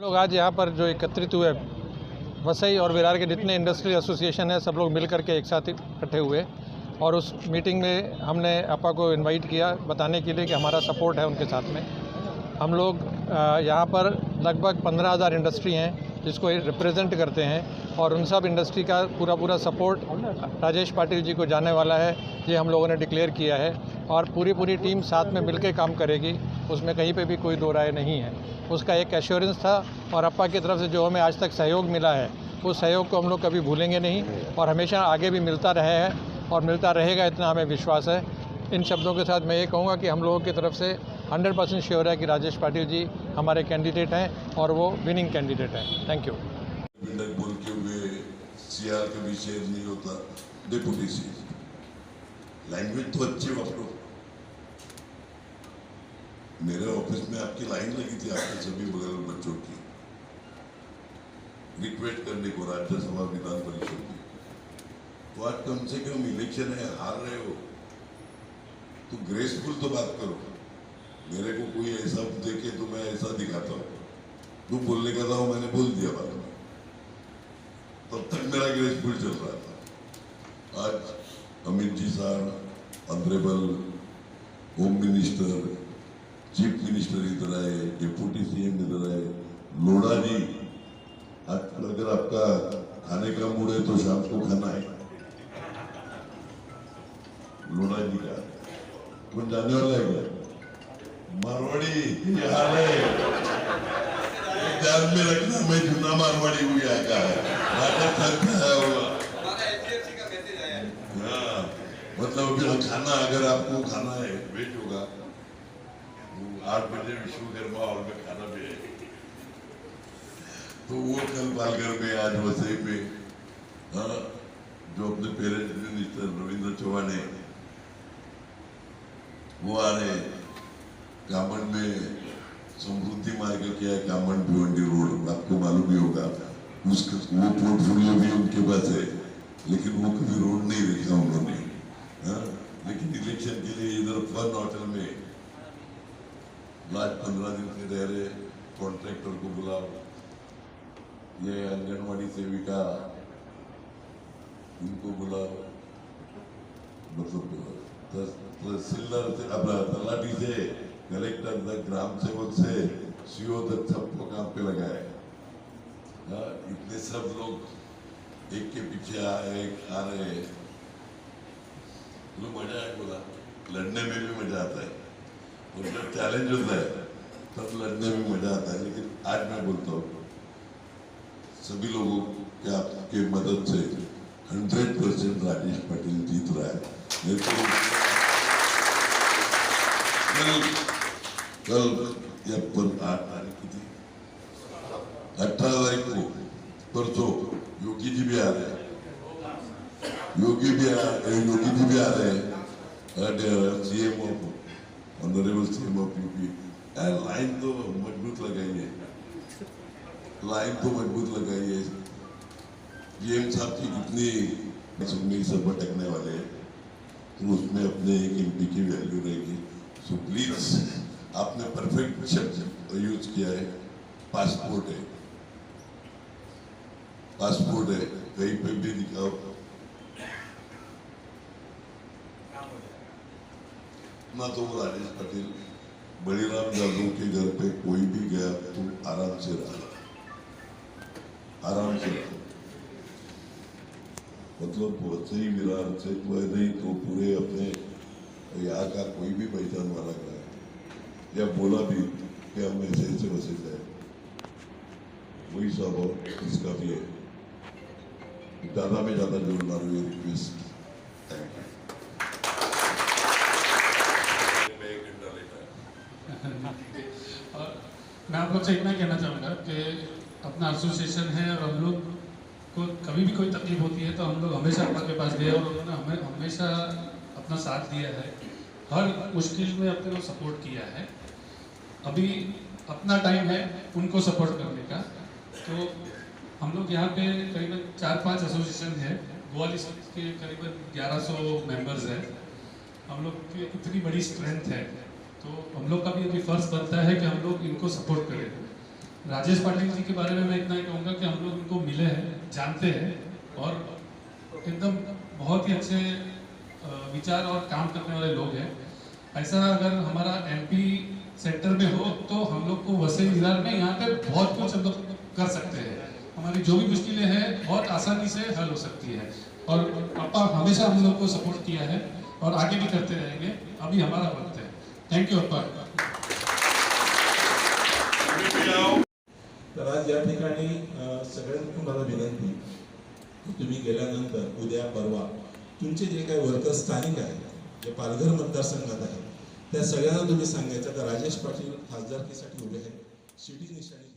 लोग आज यहाँ पर जो एकत्रित हुए, वसई और विरार के जितने इंडस्ट्रियल एसोसिएशन है, सब लोग मिल करके एक साथ इकट्ठे हुए और उस मीटिंग में हमने अपा को इनवाइट किया बताने के लिए कि हमारा सपोर्ट है उनके साथ में। हम लोग यहाँ पर लगभग पंद्रह हज़ार इंडस्ट्री हैं जिसको रिप्रेजेंट करते हैं और उन सब इंडस्ट्री का पूरा पूरा सपोर्ट राजेश पाटिल जी को जाने वाला है, ये हम लोगों ने डिक्लेयर किया है और पूरी पूरी टीम साथ में मिलकर काम करेगी, उसमें कहीं पे भी कोई दो राय नहीं है। उसका एक एश्योरेंस था और अप्पा की तरफ़ से जो हमें आज तक सहयोग मिला है, उस सहयोग को हम लोग कभी भूलेंगे नहीं और हमेशा आगे भी मिलता रहे हैं और मिलता रहेगा इतना हमें विश्वास है। इन शब्दों के साथ मैं ये कहूँगा कि हम लोगों की तरफ़ से 100 परसेंट श्योर है कि राजेश पाटिल जी हमारे कैंडिडेट हैं और वो विनिंग कैंडिडेट हैं। थैंक यू के शेयर नहीं होता। सी लैंग्वेज तो अच्छी वापरो मेरे ऑफ़िस में आपकी लाइन लगी थी, आपके सभी बगल बच्चों की। रिक्वेस्ट करने को राज्यसभा विधान परिषद की। तो आज कम से कम इलेक्शन है, हार रहे हो। तो ग्रेसफुल तो बात करो। मेरे को कोई ऐसा देखे तो मैं ऐसा दिखाता हूँ। तू बोलने का था मैंने बोल दिया बाद में। तब तक मेरा ग्रेसफुल चल रहा था। आज अमित जी साहब honourable home minister chief minister इधर आए डिप्टी सीएम इधर आए लोढ़ा जी, आज अगर आपका खाने का मूड है तो शाम को खाना है। लोढ़ा जी का। कौन जाने वाला है क्या? मारवाड़ी में मारवाड़ी हुआ मतलब खाना अगर आपको खाना है वेज होगा. आठ बजे विश्वकर्मा हॉल में खाना भी है. तो वो कल पालघर में आज वसई में हाँ, जो अपने पेरेंट्स मिनिस्टर रविंद्र चौहान है वो आ रहे हैं। कामन में समृद्धि मार्ग क्या है? कामन भिवंडी रोड, आपको मालूम ही होगा। उसका वो पोर्टफोलियो भी उनके पास है, लेकिन वो कभी रोड नहीं देखा उन्होंने। हाँ? लेकिन इलेक्शन के लिए इधर फन होटल में लास्ट पंद्रह दिन से रह रहे कॉन्ट्रैक्टर को बुलाओ। ये आंगनवाड़ी सेविका, इनको बुलाओ। मतलब तहस- तहसीलदार से, अब, तलाटी से। कलेक्टर तक ग्राम सेवक से सीओ तक सबको काम पे लगाए हाँ, इतने सब लोग एक के पीछे आ रहे हैं। तो मज़ा है बोला लड़ने में भी मज़ा आता है। जब चैलेंज होता है तब लड़ने में मज़ा आता है। लेकिन आज मैं बोलता हूँ सभी लोगों के आपके मदद से हंड्रेड परसेंट राजेश पाटिल जीत रहा है। मेरे को कल या पर आठ तारीख की थी। अठारह तारीख को, परसों, योगी जी भी आ रहे हैं। योगी भी आ योगी जी भी आ रहे हैं। CM of honourable CM of UP line तो मज़बूत लगाई है। लाइन तो मज़बूत लगाई है। जीएम साहब की कितनी सुननी सब भटकने वाले हैं तो उसमें अपने एक एमपी की वैल्यू रहेगी। सो प्लीज़ आपने परफेक्ट शब्द यूज़ किया है पासपोर्ट है। पासपोर्ट है, कहीं पे भी दिखाओ। ना तो राजेश पटेल बड़ीराम यादव के घर पे कोई भी गया तो आराम से रहा। आराम से रहा। मतलब वसई विरार से नहीं तो पूरे अपने यहाँ का कोई भी पहचान वाला है या बोला भी कि हम ऐसे ऐसे वैसे जाए वही सब और इसका भी है ज़्यादा में ज़्यादा ज़ोर मारो ये रिक्वेस्ट है मैं आप लोग से इतना कहना चाहूँगा कि अपना एसोसिएशन है और हम लोग को कभी भी कोई तकलीफ़ होती है तो हम लोग हमेशा अप्पा के पास गए और उन्होंने हमें हमेशा अपना साथ दिया है। हर मुश्किल में अपने को सपोर्ट किया है। अभी अपना टाइम है उनको सपोर्ट करने का। तो हम लोग यहाँ पे करीबन चार पाँच एसोसिएशन है ग्वालिस के करीबन 1100 मेंबर्स हैं। हम लोग की इतनी बड़ी स्ट्रेंथ है। तो हम लोग का भी अभी फ़र्ज़ बनता है कि हम लोग इनको सपोर्ट करें। राजेश पाटिल जी के बारे में मैं इतना ही कहूँगा कि हम लोग उनको मिले हैं, जानते हैं और एकदम बहुत ही अच्छे विचार और काम करने वाले लोग हैं। ऐसा अगर हमारा एमपी सेंटर में हो तो हम लोग को वसई विरार में यहाँ पे बहुत कुछ हम लोग कर सकते हैं। हमारी जो भी मुश्किलें हैं, बहुत आसानी से हल हो सकती है। और पापा हमेशा हम लोग को सपोर्ट किया है और आगे भी करते रहेंगे। अभी हमारा वक्त है। थैंक यू अप्पा तर आज या तुम्हाला विनंती की तुम्ही गेल्यानंतर, उद्या, परवा, तुमचे जे काही वर्कर स्थानिक आहेत, जे पालघर मतदारसंघात आहेत त्या सगळ्यांना तुम्ही सांगायचं तर राजेश पाटील खासदारकीसाठी उभे आहेत. शिटी निशाणी